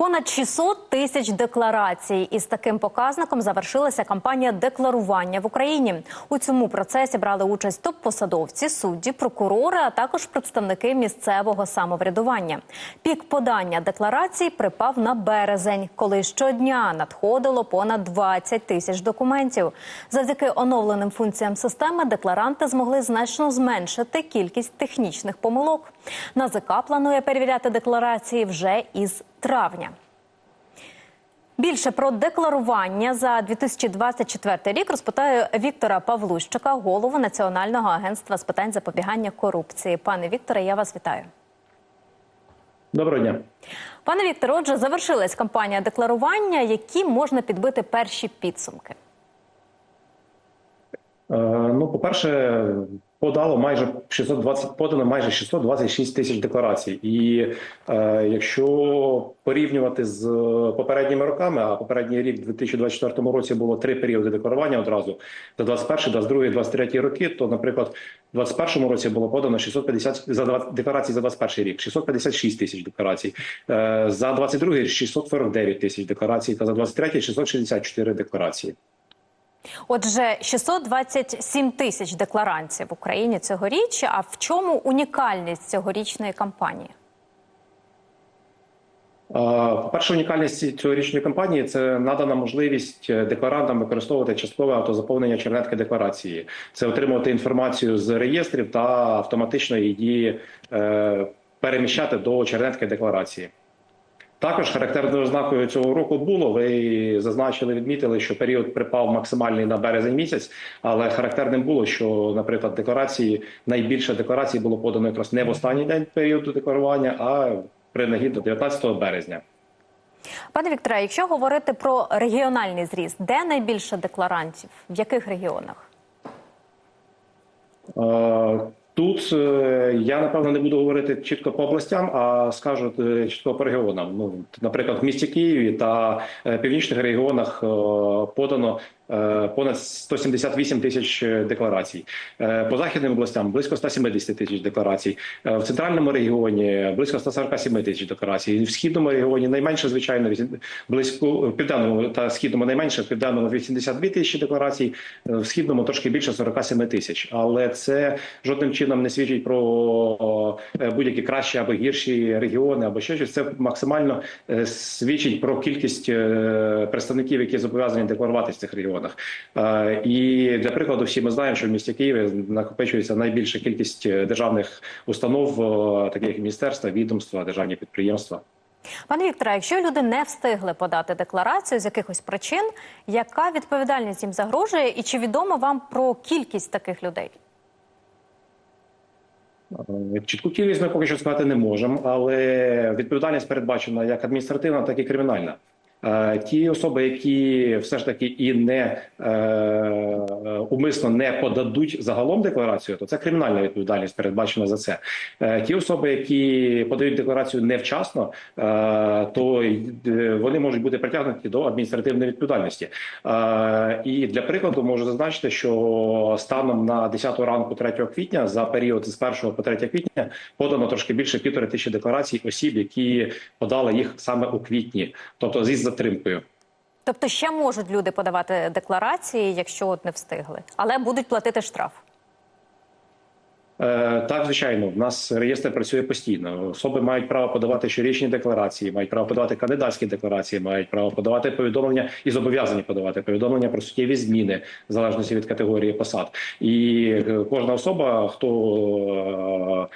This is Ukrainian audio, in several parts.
Понад 600 тисяч декларацій. Із таким показником завершилася кампанія декларування в Україні. У цьому процесі брали участь топ-посадовці, судді, прокурори, а також представники місцевого самоврядування. Пік подання декларацій припав на березень, коли щодня надходило понад 20 тисяч документів. Завдяки оновленим функціям системи декларанти змогли значно зменшити кількість технічних помилок. НАЗК планує перевіряти декларації вже із травня. Більше про декларування за 2024 рік розпитаю Віктора Павлущика, голову Національного агентства з питань запобігання корупції. Пане Вікторе, я вас вітаю. Доброго дня. Пане Вікторе, отже, завершилась кампанія декларування. Які можна підбити перші підсумки? Е, ну, по-перше, подало майже 620, подано майже 626 тисяч декларацій. І е, якщо порівнювати з попередніми роками, а попередній рік, у 2024 році, було три періоди декларування одразу за 21, 22, 23 роки, то, наприклад, у 2021 році було подано 650 за 20 декларацій за 21 рік, 656 тисяч декларацій, е, за 22 – 649 тисяч декларацій, та за 23 – 664 декларації. Отже, 627 тисяч декларантів в Україні цьогоріч. А в чому унікальність цьогорічної кампанії? По-перше, унікальність цьогорічної кампанії це надана можливість декларантам використовувати часткове автозаповнення чернетки декларації. Це отримувати інформацію з реєстрів та автоматично її е, переміщати до чернетки декларації. Також характерною ознакою цього року було. Ви зазначили, відмітили, що період припав максимальний на березень місяць, але характерним було, що, наприклад, декларації найбільше декларацій було подано якраз не в останній день періоду декларування, а принагідно 19 березня. Пане Вікторе, якщо говорити про регіональний зріст, де найбільше декларантів? В яких регіонах? Тут я напевно не буду говорити чітко по областям, а скажу чітко по регіонам. Ну, наприклад, в місті Києві та північних регіонах подано понад 178 тисяч декларацій. По західним областям близько 170 тисяч декларацій. В центральному регіоні близько 147 тисяч декларацій. В східному регіоні найменше, звичайно, близько південному та східному найменше, в південному 82 тисячі декларацій, в східному трошки більше 47 тисяч. Але це жодним чином не свідчить про будь-які кращі або гірші регіони, або ще щось. Це максимально свідчить про кількість представників, які зобов'язані декларувати в цих регіонах. І для прикладу, всі ми знаємо, що в місті Києві накопичується найбільша кількість державних установ, таких міністерства, відомства, державні підприємства. Пане Вікторе, якщо люди не встигли подати декларацію з якихось причин, яка відповідальність їм загрожує, і чи відомо вам про кількість таких людей? Чітку кількість ми поки що сказати не можемо, але відповідальність передбачена як адміністративна, так і кримінальна. Ті особи, які все ж таки і не е, умисно не подадуть загалом декларацію, то це кримінальна відповідальність передбачена за це. Е, ті особи, які подають декларацію невчасно, е, то вони можуть бути притягнуті до адміністративної відповідальності. Е, і для прикладу можу зазначити, що станом на 10 ранку 3 квітня за період з 1 по 3 квітня подано трошки більше півтори тисячі декларацій осіб, які подали їх саме у квітні, тобто зі затримкою. Тобто ще можуть люди подавати декларації, якщо от не встигли, але будуть платити штраф. Так, звичайно, в нас реєстр працює постійно. Особи мають право подавати щорічні декларації, мають право подавати кандидатські декларації, мають право подавати повідомлення і зобов'язані подавати повідомлення про суттєві зміни в залежності від категорії посад. І кожна особа, хто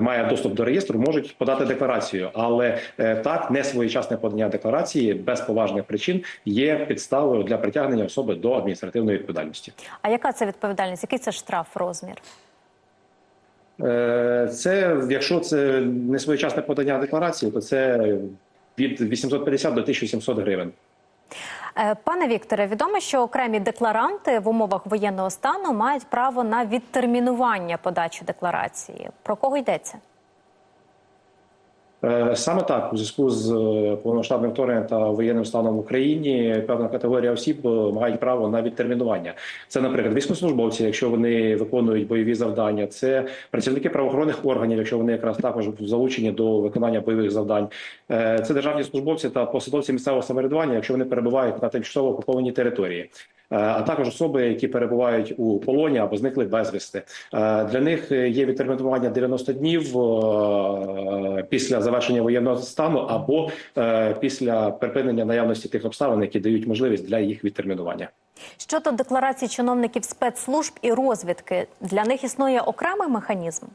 має доступ до реєстру, може подати декларацію. Але так не своєчасне подання декларації без поважних причин є підставою для притягнення особи до адміністративної відповідальності. А яка це відповідальність? Який це штраф розмір? Це якщо це не своєчасне подання декларації, то це від 850 до 1700 гривень. Пане Вікторе, відомо, що окремі декларанти в умовах воєнного стану мають право на відтермінування подачі декларації. Про кого йдеться? Е, Саме так, у зв'язку з е, повномасштабним вторгненням та воєнним станом в Україні певна категорія осіб е, мають право на відтермінування. Це, наприклад, військовослужбовці, якщо вони виконують бойові завдання, це працівники правоохоронних органів, якщо вони якраз також залучені до виконання бойових завдань. Це державні службовці та посадовці місцевого самоврядування, якщо вони перебувають на тимчасово окупованій території. Е, А також особи, які перебувають у полоні або зникли безвісти. Е, Для них є відтермінування 90 днів е, після завершення воєнного стану або після припинення наявності тих обставин, які дають можливість для їх відтермінування. Щодо декларацій чиновників спецслужб і розвідки, для них існує окремий механізм.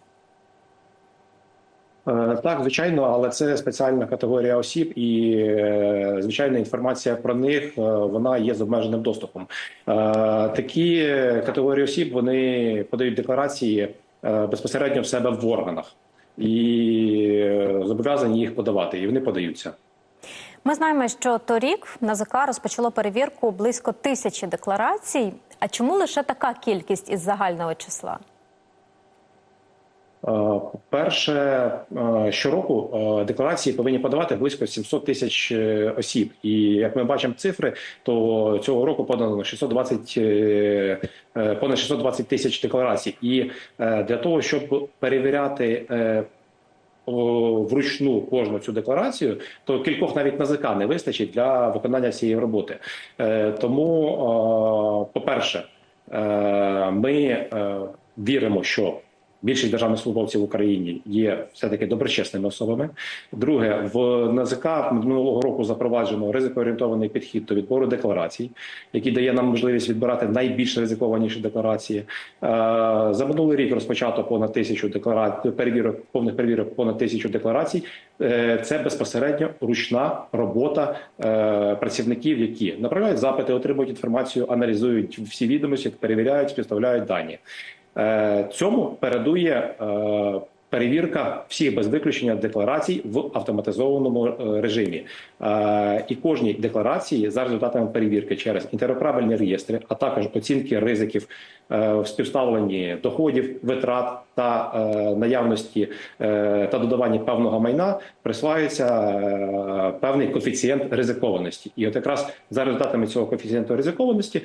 Е, Так, звичайно, але це спеціальна категорія осіб, і е, звичайно, інформація про них е, вона є з обмеженим доступом. Такі категорії осіб вони подають декларації безпосередньо в себе в органах і зобов'язані їх подавати, і вони подаються. Ми знаємо, що торік НАЗК розпочало перевірку близько тисячі декларацій. А чому лише така кількість із загального числа? Е, Перше, е, щороку е, декларації повинні подавати близько 700 тисяч осіб. І як ми бачимо цифри, то цього року подано 620, е, е, понад 620 тисяч декларацій. І для того, щоб перевіряти вручну кожну цю декларацію, то кількох навіть НАЗК не вистачить для виконання цієї роботи. Тому, е, по-перше, е, ми віримо, що більшість державних службовців в Україні є все таки доброчесними особами. Друге, в НАЗК минулого року запроваджено ризикоорієнтований підхід до відбору декларацій, який дає нам можливість відбирати найбільш ризикованіші декларації. Е, За минулий рік розпочато понад тисячу декларацій перевірок, повних перевірок понад тисячу декларацій. Е, Це безпосередньо ручна робота е, працівників, які направляють запити, отримують інформацію, аналізують всі відомості, перевіряють, співставляють дані. Е, Цьому передує е, перевірка всіх без виключення декларацій в автоматизованому е, режимі. Е, І кожній декларації за результатами перевірки через інтероперабельні реєстри, а також оцінки ризиків е, в співставленні доходів, витрат та наявності та додаванні певного майна присваюється певний коефіцієнт ризикованості. І от якраз за результатами цього коефіцієнту ризикованості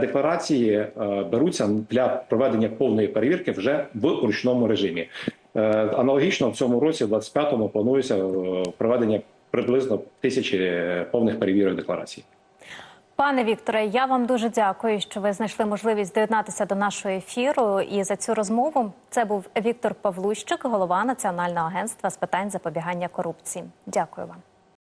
декларації беруться для проведення повної перевірки вже в ручному режимі. Е, Аналогічно в цьому році, в 25-му, планується е, проведення приблизно тисячі е, повних перевірок декларацій. Пане Вікторе, я вам дуже дякую, що ви знайшли можливість доєднатися до нашого ефіру. І за цю розмову це був Віктор Павлущик, голова Національного агентства з питань запобігання корупції. Дякую вам.